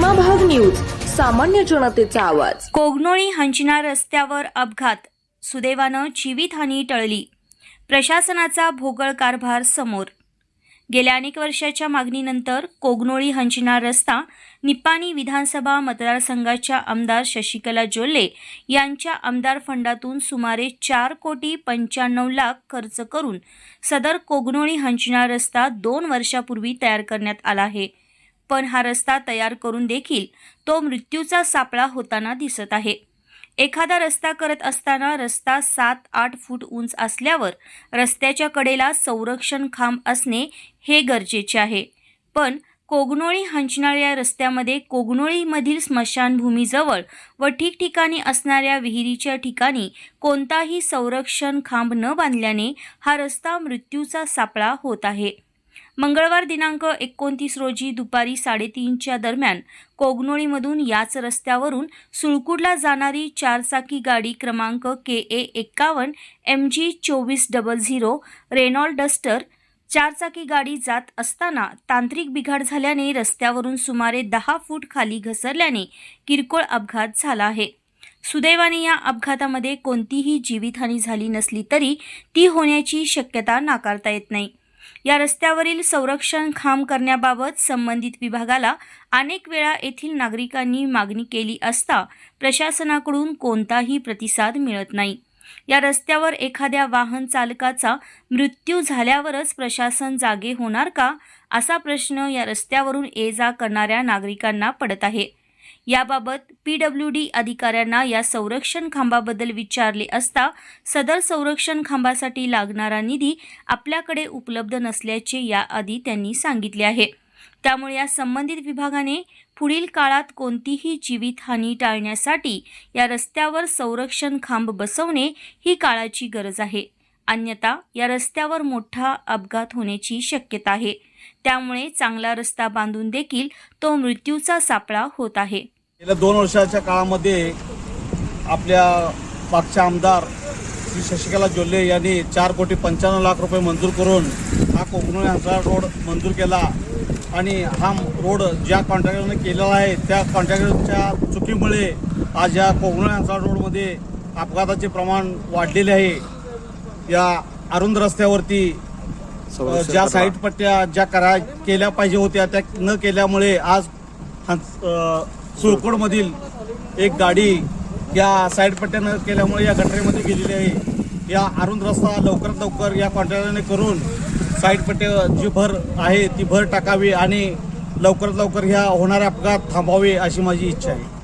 सामान्य जनतेचा आवाज. कोगनोळी हंचना रस्त्यावर अपघात सुदैवानं जीवितहानी टळली. प्रशासनाचा भोगळ कारभार समोर. गेल्या अनेक वर्षाच्या मागणीनंतर कोगनोळी हंचना रस्ता निप्पाणी विधानसभा मतदारसंघाच्या आमदार शशिकला जोल्ले यांच्या आमदार फंडातून सुमारे चार कोटी पंच्याण्णव लाख खर्च करून सदर कोगनोळी हंचना रस्ता दोन वर्षापूर्वी तयार करण्यात आला आहे. पण हा रस्ता तयार करून देखील तो मृत्यूचा सापळा होताना दिसत आहे. एखादा रस्ता करत असताना रस्ता सात आठ फूट उंच असल्यावर रस्त्याच्या कडेला संरक्षण खांब असणे हे गरजेचे आहे. पण कोगनोळी हंचनाळ या रस्त्यामध्ये कोगनोळीमधील स्मशानभूमीजवळ व ठिकठिकाणी असणाऱ्या विहिरीच्या ठिकाणी कोणताही संरक्षण खांब न बांधल्याने हा रस्ता मृत्यूचा सापळा होत आहे. मंगळवार दिनांक एकोणतीस रोजी दुपारी साडेतीनच्या दरम्यान कोगनोळीमधून याच रस्त्यावरून सुळकुडला जाणारी चारचाकी गाडी क्रमांक के ए एक्कावन्न एम जी चोवीस डबल झिरो रेनॉल्ड डस्टर चारचाकी गाडी जात असताना तांत्रिक बिघाड झाल्याने रस्त्यावरून सुमारे दहा फूट खाली घसरल्याने किरकोळ अपघात झाला आहे. सुदैवाने या अपघातामध्ये कोणतीही जीवितहानी झाली नसली तरी ती होण्याची शक्यता नाकारता येत नाही. या रस्त्यावरील संरक्षण खांब करण्याबाबत संबंधित विभागाला अनेक वेळा येथील नागरिकांनी मागणी केली असता प्रशासनाकडून कोणताही प्रतिसाद मिळत नाही. या रस्त्यावर एखाद्या वाहन चालकाचा मृत्यू झाल्यावरच प्रशासन जागे होणार का? असा प्रश्न या रस्त्यावरून ये जा करणाऱ्या नागरिकांना पडत आहे. याबाबत पी डब्ल्यू डी अधिकाऱ्यांना या संरक्षण खांबाबद्दल विचारले असता सदर संरक्षण खांबासाठी लागणारा निधी आपल्याकडे उपलब्ध नसल्याचे याआधी त्यांनी सांगितले आहे. त्यामुळे या संबंधित विभागाने पुढील काळात कोणतीही जीवितहानी टाळण्यासाठी या रस्त्यावर संरक्षण खांब बसवणे ही काळाची गरज आहे. अन्यथा या रस्त्यावर मोठा अपघात होण्याची शक्यता आहे. त्यामुळे चांगला रस्ता बांधून देखील तो मृत्यूचा सापळा होत आहे. गेल्या दोन वर्षाच्या काळामध्ये आपल्या मागच्या आमदार श्री शशिकला जोल्ले यांनी चार कोटी पंच्याण्णव लाख रुपये मंजूर करून हा कोकणोळी हंसळा रोड मंजूर केला. आणि हा रोड ज्या कॉन्ट्रॅक्टरने केलेला आहे त्या कॉन्ट्रॅक्टरच्या चुकीमुळे आज या कोकणोळी हंसळा रोडमध्ये अपघाताचे प्रमाण वाढलेले आहे. या अरुंद रस्त्यावरती ज्या साईड पट्ट्या ज्या करा केल्या पाहिजे होत्या त्या न केल्यामुळे आज सुळकोडमधील एक गाडी या साईड पट्ट्यानं केल्यामुळे या गटरेमध्ये गेलेली आहे. या अरुंद रस्ता लवकरात लवकर या कॉन्ट्रॅक्टरने करून साईड पट्ट्या जी भर आहे ती भर टाकावी आणि लवकरात लवकर ह्या होणाऱ्या अपघात थांबावे अशी माझी इच्छा आहे.